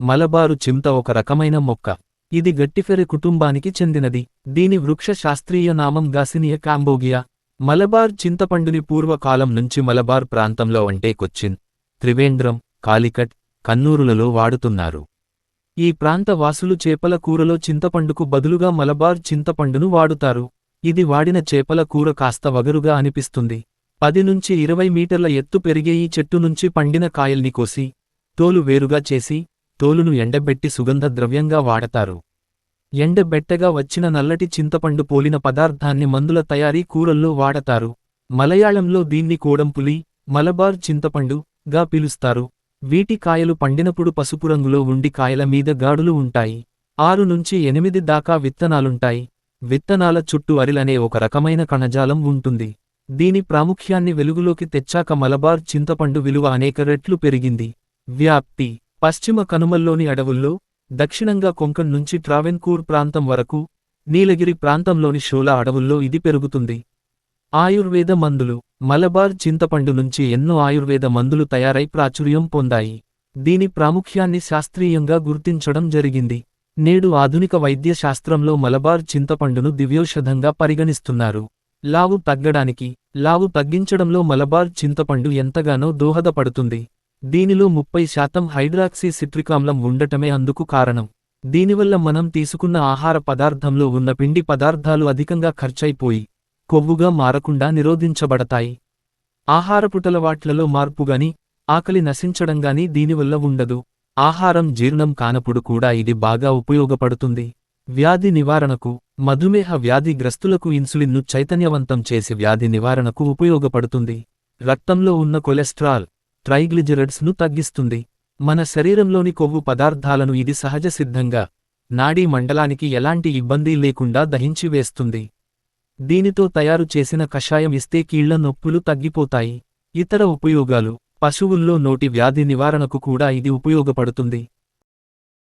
మలబారు చింత ఒక రకమైన మొక్క. ఇది గట్టిఫెరె కుటుంబానికి చెందినది. దీని వృక్ష శాస్త్రీయ నామం గాసినియ కాంబోగియా. మలబార్ చింతపండుని పూర్వకాలం నుంచి మలబార్ ప్రాంతంలో అంటే కొచ్చిన్ త్రివేంద్రం కాలికట్ కన్నూరులలో వాడుతున్నారు. ఈ ప్రాంత వాసులు చేపల కూరలో చింతపండుకు బదులుగా మలబార్ చింతపండును వాడుతారు. ఇది వాడిన చేపల కూర కాస్త వగరుగా అనిపిస్తుంది. పది నుంచి ఇరవై మీటర్ల ఎత్తు పెరిగే ఈ చెట్టు నుంచి పండిన కాయల్ని కోసి తోలు వేరుగా చేసి తోలును ఎండబెట్టి సుగంధ ద్రవ్యంగా వాడతారు. ఎండబెట్టగా వచ్చిన నల్లటి చింతపండు పోలిన పదార్థాన్ని మందుల తయారీ కూరల్లో వాడతారు. మలయాళంలో దీన్ని కోడంపులి మలబార్ చింతపండు గా పిలుస్తారు. వీటి కాయలు పండినప్పుడు పసుపు రంగులో ఉండి కాయల మీద గాడులు ఉంటాయి. ఆరు నుంచి ఎనిమిది దాకా విత్తనాలుంటాయి. విత్తనాల చుట్టూ అరిలనే ఒక రకమైన కణజాలం ఉంటుంది. దీని ప్రాముఖ్యాన్ని వెలుగులోకి తెచ్చాక మలబార్ చింతపండు విలువ అనేక రెట్లు పెరిగింది. వ్యాప్తి పశ్చిమ కనుమల్లోని అడవుల్లో దక్షిణంగా కొంకణ్ నుంచి ట్రావెన్కూర్ ప్రాంతం వరకు నీలగిరి ప్రాంతంలోని షోలా అడవుల్లో ఇది పెరుగుతుంది. ఆయుర్వేద మందులు మలబార్ చింతపండు నుంచి ఎన్నో ఆయుర్వేద మందులు తయారై ప్రాచుర్యం పొందాయి. దీని ప్రాముఖ్యాన్ని శాస్త్రీయంగా గుర్తించడం జరిగింది. నేడు ఆధునిక వైద్య శాస్త్రంలో మలబార్ చింతపండును దివ్యౌషధంగా పరిగణిస్తున్నారు. లావు తగ్గడానికి లావు తగ్గించడంలో మలబార్ చింతపండు ఎంతగానో దోహదపడుతుంది. దీనిలో ముప్పై శాతం హైడ్రాక్సీ సిట్రికామ్లం ఉండటమే అందుకు కారణం. దీనివల్ల మనం తీసుకున్న ఆహార పదార్థంలో ఉన్న పిండి పదార్థాలు అధికంగా ఖర్చయిపోయి కొవ్వుగా మారకుండా నిరోధించబడతాయి. ఆహారపుటలవాట్లలో మార్పుగాని ఆకలి నశించడంగాని దీనివల్ల ఉండదు. ఆహారం జీర్ణం కానప్పుడు కూడా ఇది బాగా ఉపయోగపడుతుంది. వ్యాధి నివారణకు మధుమేహ వ్యాధిగ్రస్తులకు ఇన్సులిన్ను చైతన్యవంతం చేసి వ్యాధి నివారణకు ఉపయోగపడుతుంది. రక్తంలో ఉన్న కొలెస్ట్రాల్ ట్రైగ్లిజరడ్స్ను తగ్గిస్తుంది. మన శరీరంలోని కొవ్వు పదార్థాలను ఇది సహజ సిద్ధంగా నాడీ మండలానికి ఎలాంటి ఇబ్బంది లేకుండా దహించి వేస్తుంది. దీనితో తయారు చేసిన కషాయం ఇస్తే కీళ్ళ నొప్పులు తగ్గిపోతాయి. ఇతర ఉపయోగాలు పశువుల్లో నోటి వ్యాధి నివారణకు కూడా ఇది ఉపయోగపడుతుంది.